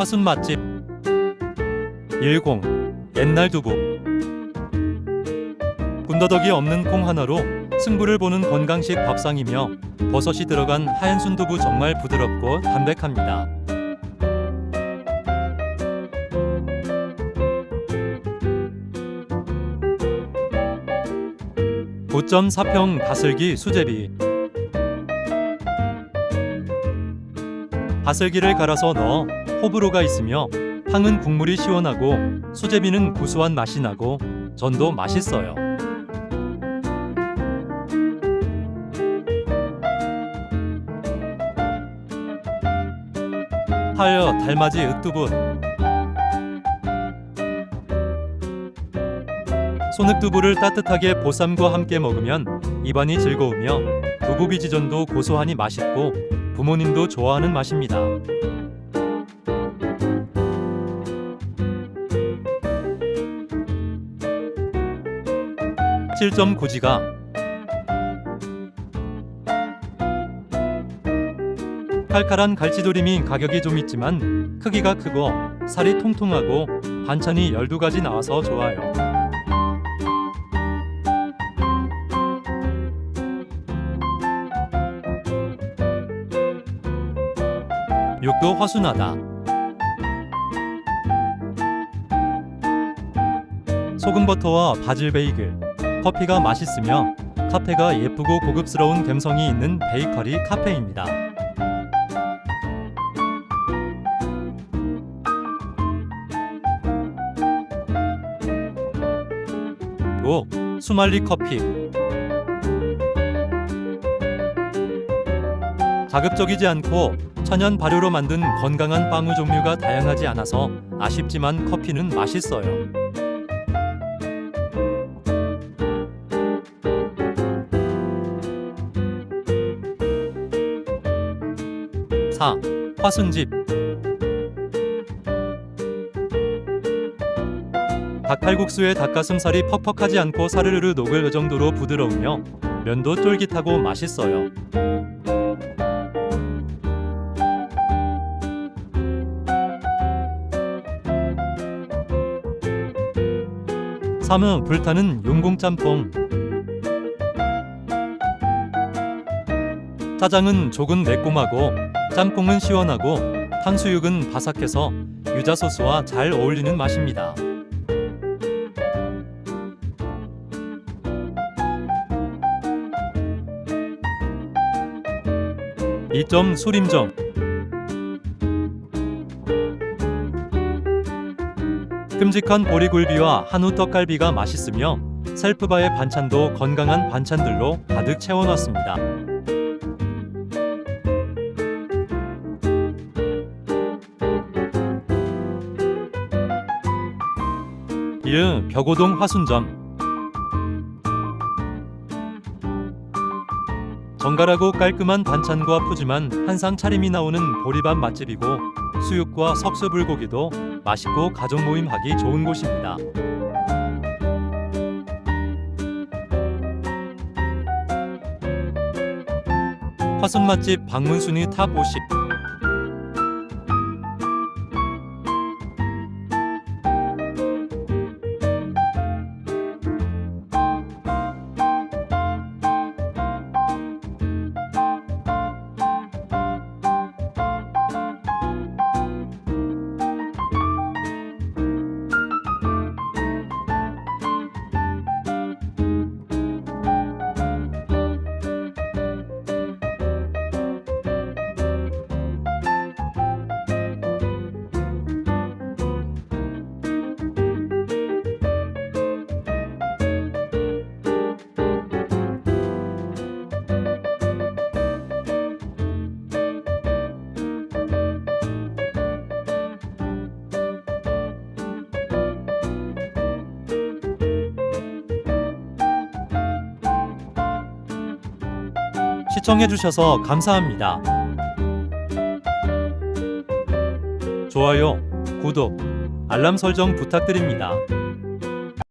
화순 맛집. 10 옛날 두부. 군더더기 없는 콩 하나로 승부를 보는 건강식 밥상이며 버섯이 들어간 하얀 순두부 정말 부드럽고 담백합니다. 고점 4평 다슬기 수제비. 다슬기를 갈아서 넣어 호불호가 있으며 탕은 국물이 시원하고 수제비는 구수한 맛이 나고 전도 맛있어요. 하여 달맞이 으뚜붓 손흙두부를 따뜻하게 보쌈과 함께 먹으면 입안이 즐거우며 두부비지전도 고소하니 맛있고 부모님도 좋아하는 맛입니다. 7점 고지가 칼칼한 갈치조림이 가격이 좀 있지만 크기가 크고 살이 통통하고 반찬이 12가지 나와서 좋아요. 육도 허순하다. 소금 버터와 바질 베이글, 커피가 맛있으며 카페가 예쁘고 고급스러운 감성이 있는 베이커리 카페입니다. 5. 수말리 커피 자극적이지 않고 천연 발효로 만든 건강한 빵우 종류가 다양하지 않아서 아쉽지만 커피는 맛있어요. 4. 화순집 닭칼국수에 닭가슴살이 퍽퍽하지 않고 사르르르 녹을 정도로 부드러우며 면도 쫄깃하고 맛있어요. 3은 불타는 용공짬뽕 짜장은 조금 매콤하고 짬뽕은 시원하고 탕수육은 바삭해서 유자 소스와 잘 어울리는 맛입니다. 2점 수림점 큼직한 보리굴비와 한우 떡갈비가 맛있으며 셀프바의 반찬도 건강한 반찬들로 가득 채워놨습니다. 이은 벽오동 화순점 정갈하고 깔끔한 반찬과 푸짐한 한상 차림이 나오는 보리밥 맛집이고 수육과 석쇠 불고기도 맛있고 가족 모임 하기 좋은 곳입니다. 화순 맛집 방문 순위 탑 50. 시청해주셔서 감사합니다. 좋아요, 구독, 알람 설정 부탁드립니다.